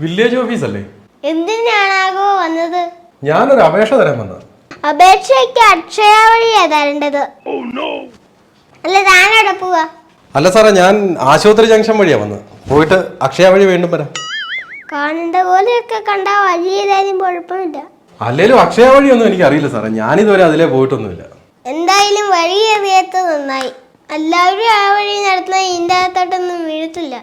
Village office അല്ലേ? എന്തിനാണാകോ വന്നത്? ഞാനൊരു അപേക്ഷ തരാൻ വന്നത്. അപേക്ഷയ്ക്ക് അക്ഷയ വഴിയാ തരേണ്ടത്. അല്ല താനവിടെ പോവാ. അല്ല സാറേ ഞാൻ ആശുപത്രി ജംഗ്ഷൻ വഴിയാ വന്നത്. പോയിട്ട് അക്ഷയ വഴി വീണ്ടും വരാം. കാണേണ്ട പോലെയൊക്കെ കണ്ടാ വഴി ഏതായാലും കുഴപ്പമില്ല. അല്ലേലും അക്ഷയ വഴിയൊന്നും എനിക്ക് അറിയില്ല സാറേ. ഞാനിതുവരെ അതിലേ പോയിട്ടൊന്നുമില്ല. എന്തായാലും വഴി അറിയാത്ത നന്നായി. എല്ലാവരും ആ വഴി നടത്തുന്ന ഇതിന്റെ അകത്തോട്ടൊന്നും വീഴത്തില്ല.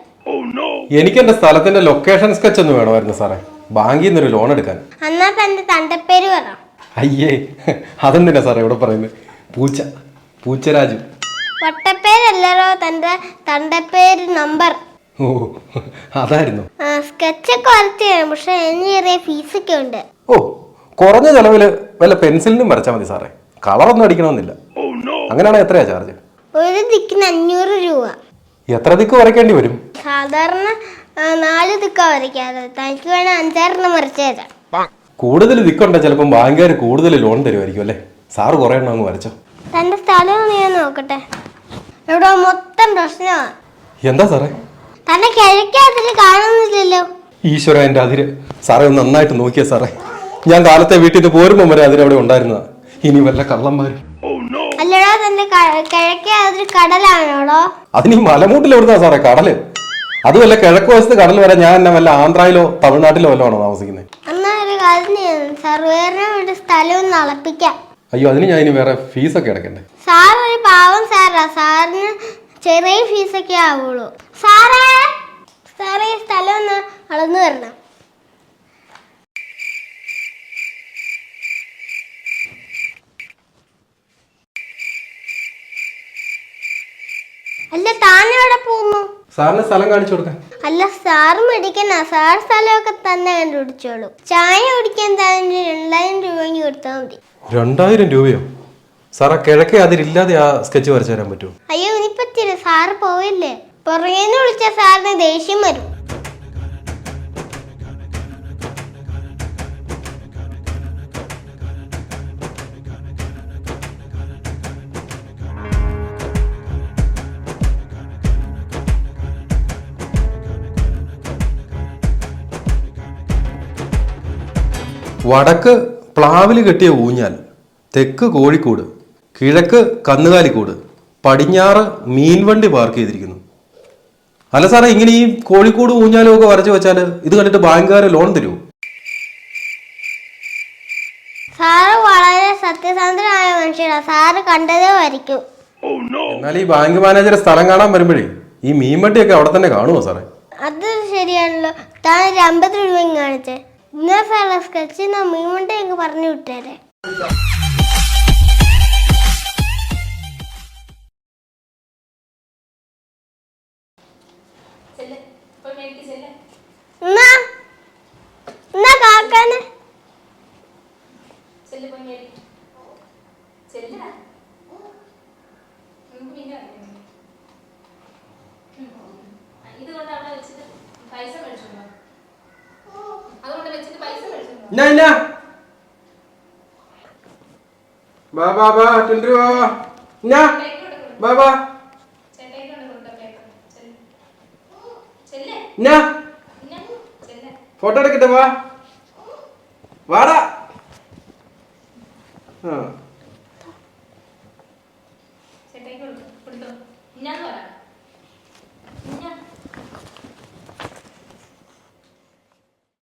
എനിക്ക് എന്റെ സ്ഥലത്തിന്റെ ലൊക്കേഷൻ സ്കെച്ച് ഒന്ന് വേണമായിരുന്നു സാറേ. ബാങ്കിൽ നിന്ന് ഒരു ലോൺ എടുക്കാൻ. എന്നാ തന്റെ തണ്ടപ്പേര് പറ. അയ്യേ അതെന്തിനാ സാറേ ഇവിടെ പറയുന്നത്? പൂച്ച പൂച്ചരാജു. വട്ടപ്പേരല്ലല്ലോ തന്റെ തണ്ടപ്പേര് നമ്പർ. ഓ അതായിരുന്നു. സ്കെച്ച് തരാം പക്ഷെ ചെറിയ ഫീസൊക്കെ ഉണ്ട്. ഓ കുറഞ്ഞ ചെലവിൽ വല്ല പെൻസിലിനും വരച്ചാൽ മതി സാറേ. കളറൊന്നും അടിക്കണമെന്നില്ല. അങ്ങനെയാണെങ്കിൽ എത്രയാ ചാർജ് ഒരു ദിക്കിന് അഞ്ഞൂറ് രൂപ. എത്ര ദിക്ക് വരയ്ക്കേണ്ടി വരും? സാധാരണ നാല് ദിക്കാ വരയ്ക്കാറ്. തനിക്ക് വേണേ അഞ്ചാറെണ്ണം വരച്ചു തരാം. കൂടുതൽ ദിക്കുണ്ടോ ചിലപ്പം ബാങ്കുകാർ കൂടുതൽ ലോൺ തരുമായിരിക്കും അല്ലേ? സാറ് കുറെ എണ്ണം അങ്ങ് വരച്ചോ. തന്റെ സ്ഥലം നീ നോക്കട്ടെ. ഇവിടെ മൊത്തം പ്രശ്നമാണ് എന്താ സാറേ? തന്നെ കിഴക്കാതിൽ കാണുന്നില്ലല്ലോ. ഈശ്വര എന്റെ അതിര്. സാറേ ഒന്ന് നന്നായിട്ട് നോക്കിയ സാറേ. ഞാൻ കാലത്തെ വീട്ടിൽ നിന്ന് പോരുമ്പോൾ വരെ അതിരവിടെ ഉണ്ടായിരുന്നതാ. ഇനി വല്ല കള്ളന്മാരും അല്ലടാ തന്റെ ക- കിഴക്കേ അതിൽ കടലാണോടോ? അതിന് ഈ മലമൂട്ടിൽ എവിടുന്നാ സാറേ? കടൽ. അതുമല്ല കിഴക്ക് വശത്ത് കടൽ വരെ ഞാൻ എന്നെ വല്ല ആന്ധ്രയിലോ തമിഴ്നാട്ടിലോ വല്ലോ ആണോ താമസിക്കുന്നത്? അയ്യോ അതിന് ഞാൻ ഇനി വേറെ ഫീസൊക്കെ അടക്കണ്ടേ? സാർ ഒരു പാവം സാറാ. സാറിന് ചെറിയ ഫീസൊക്കെ ആവുള്ളൂ. സാറേ സാറേ സ്ഥലം ഒന്ന് അളന്നു തരണം. അല്ല താൻ എവിടെ പോകുന്നു? സാറിന് സ്ഥലം കാണിച്ചു കൊടുക്കാൻ. അല്ല സാർ മേടിക്കണ സാർ സ്ഥലമൊക്കെ തന്നെ കണ്ടുപിടിച്ചോളൂ. ചായ കുടിക്കാൻ തന്നെ രണ്ടായിരം രൂപ കൊടുത്താൽ മതി. രണ്ടായിരം രൂപയോ? സാറാ കിഴക്കേ അതിരില്ലാതെ ആ സ്കെച്ച് വരച്ചു തരാൻ പറ്റുമോ? അയ്യോ ഇനി പറ്റില്ല സാറ് പോവില്ലേ പുറകേന്ന് വിളിച്ച സാറിന് ദേഷ്യം വരും. വടക്ക് പ്ലാവിൽ കെട്ടിയ ഊഞ്ഞാൽ തെക്ക് കോഴിക്കോട് കിഴക്ക് കന്നുകാലിക്കോട് പടിഞ്ഞാറ് മീൻവണ്ടി പാർക്ക് ചെയ്തിരിക്കുന്നു. അല്ല സാറേ ഇങ്ങനെ ഈ കോഴിക്കോട് ഊഞ്ഞാലും ഒക്കെ വരച്ചു വെച്ചാൽ ഇത് കണ്ടിട്ട് ബാങ്കുകാർ ലോൺ തരുമോ സാറ് വളരെ സത്യസന്ധനായ മനുഷ്യനാണ് സാറ് കണ്ടതേ വരയ്ക്കും എന്നാൽ ഈ ബാങ്ക് മാനേജറെ സ്ഥലം കാണാൻ വരുമ്പോഴേ ഈ മീൻവണ്ടിയൊക്കെ അവിടെ തന്നെ കാണുമോ സാറേ? അത് ശരിയാണല്ലോ. താൻ ഒരു അമ്പത് രൂപയും കാണിച്ചേ. ഇന്നാ പറഞ്ഞു വിട്ടേരെ. എന്നാ എന്നാ കാക്കാന്? എന്നാ എന്നാ ബാ ബാ ബാ ടിൻഡ്രി ബാ എന്നാ ബാ ബാ. എന്നാ ഫോട്ടോ എടുക്കട്ടെ വാ വാടാ. ആ. ചേട്ടായി കൊടുത്തു കൊടുത്തു ഞാൻ വരാം